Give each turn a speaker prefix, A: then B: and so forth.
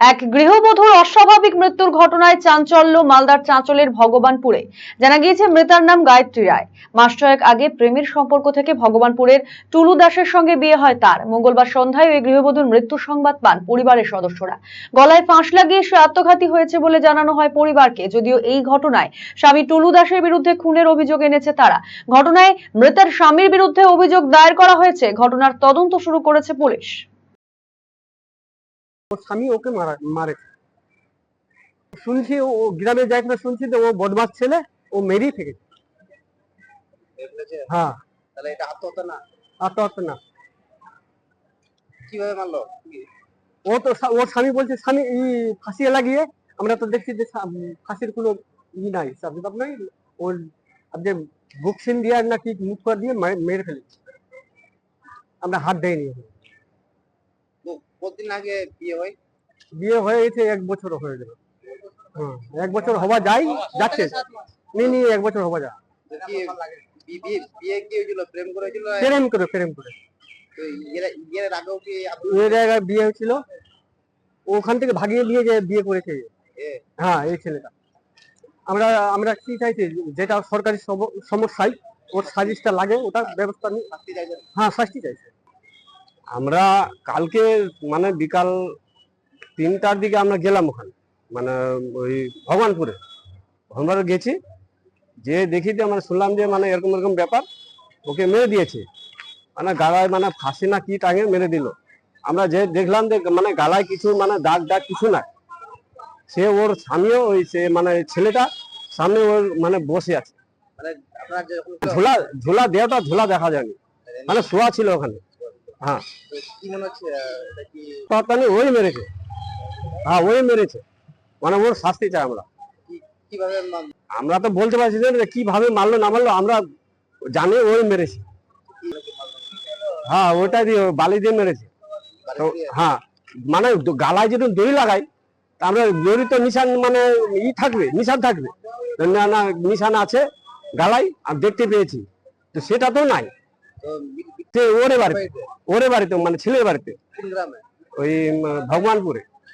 A: এক গৃহবধূর অস্বাভাবিক মৃত্যুর ঘটনায় চাঞ্চল্য, মালদার চাঁচলের ভগবানপুরে। জানা গিয়েছে, মৃতার নাম গায়ত্রী রায়। মাস ছয়েক আগে প্রেমের সম্পর্ক থেকে ভগবানপুরের টুলু দাসের সঙ্গে বিয়ে হয় তার। মঙ্গলবার সন্ধ্যায় ওই গৃহবধূর মৃত্যুর সংবাদ পান পরিবারের সদস্যরা। গলায় ফাঁস লাগিয়ে সে আত্মঘাতী হয়েছে বলে জানানো হয় পরিবারকে। যদিও এই ঘটনায় স্বামী টুলু দাসের বিরুদ্ধে খুনের অভিযোগ এনেছে তারা। ঘটনায় মৃতের স্বামীর বিরুদ্ধে অভিযোগ দায়ের করা হয়েছে। ঘটনার তদন্ত শুরু করেছে পুলিশ।
B: ওর স্বামী ওকে মারা শুনছি ও গ্রামে যাই করে শুনছি তো ও বদমাস ছেলে ও মেরেই থেকেছে হ্যাঁ।
C: তাহলে এটা আত্মহত্যা না?
B: আত্মহত্যা না।
C: কীভাবে মারলো?
B: ও তো ওর স্বামী বলছে স্বামী ই ফাঁসিয়ে লাগিয়ে আমরা তো দেখছি যে ফাঁসির কোনো ই নাই সাবজেক্ট নাই। ওর যে বুক সিন দিয়ে না কি মুখ করে দিয়ে মেরে ফেলেছি। আমরা হাত দেয়নি
C: কতদিন আগে বিয়ে হয়?
B: বিয়ে হয়ে গেছে এক বছর হয়ে গেল। হ্যাঁ এক বছর হওয়া যায় যাচ্ছে। নি নি এক বছর হওয়া যায়।
C: বিয়ে কি হয়েছিল? প্রেম করেছিল?
B: প্রেম করে প্রেম করে।
C: এর- এর আগেও কি
B: জায়গায় বিয়ে হয়েছিল। ওখান থেকে ভাগিয়ে নিয়ে যে বিয়ে করেছে। হ্যাঁ এই ছেলেটা। আমরা আমরা কি চাইছি? যেটা সরকারি সমস্যায় ওর সাজিশটা লাগে ওটার ব্যবস্থা
C: চাইছেন?
B: হ্যাঁ শাস্তি চাইছে। আমরা কালকে মানে বিকাল তিনটার দিকে আমরা গেলাম ওখানে মানে ওই ভগবানপুরে। ভগবানপুরে গেছি যে দেখি যে মানে শুনলাম যে মানে এরকম এরকম ব্যাপার ওকে মেরে দিয়েছে। মানে গালায় মানে ফাঁসি না কি টাঙে মেরে দিল। আমরা যে দেখলাম যে মানে গালায় কিছু মানে দাগ দাগ কিছু না সে ওর স্বামীও ওই সে মানে ছেলেটা সামনে ওর মানে বসে আছে।
C: মানে
B: ঝোলা ঝোলা দেহটা ঝোলা দেখা যায়নি। মানে শোয়া ছিল ওখানে। হ্যাঁ।
C: কি মনে হচ্ছে
B: পাতানি ওই মেরেছে। হ্যাঁ ওই মেরেছে। মানে ওর শাস্তি চাই আমরা? আমরা তো বলতে পারছি না কীভাবে মারলো না মারলো আমরা জানি ওই মেরেছে। হ্যাঁ ওইটা দিয়ে বালি দিয়ে মেরেছে। তো হ্যাঁ মানে গালায় যদি দড়ি লাগাই আমরা দড়ি তো নিশান মানে ই থাকবে নিশান থাকবে। না না নিশান আছে গালাই আর দেখতে পেয়েছি। তো সেটা তো নাই। সে ওরে বাড়িতে
C: বাড়িতে?
B: ওরে বাড়িতে মানে ছেলের বাড়িতে। ওই ভগবানপুরে।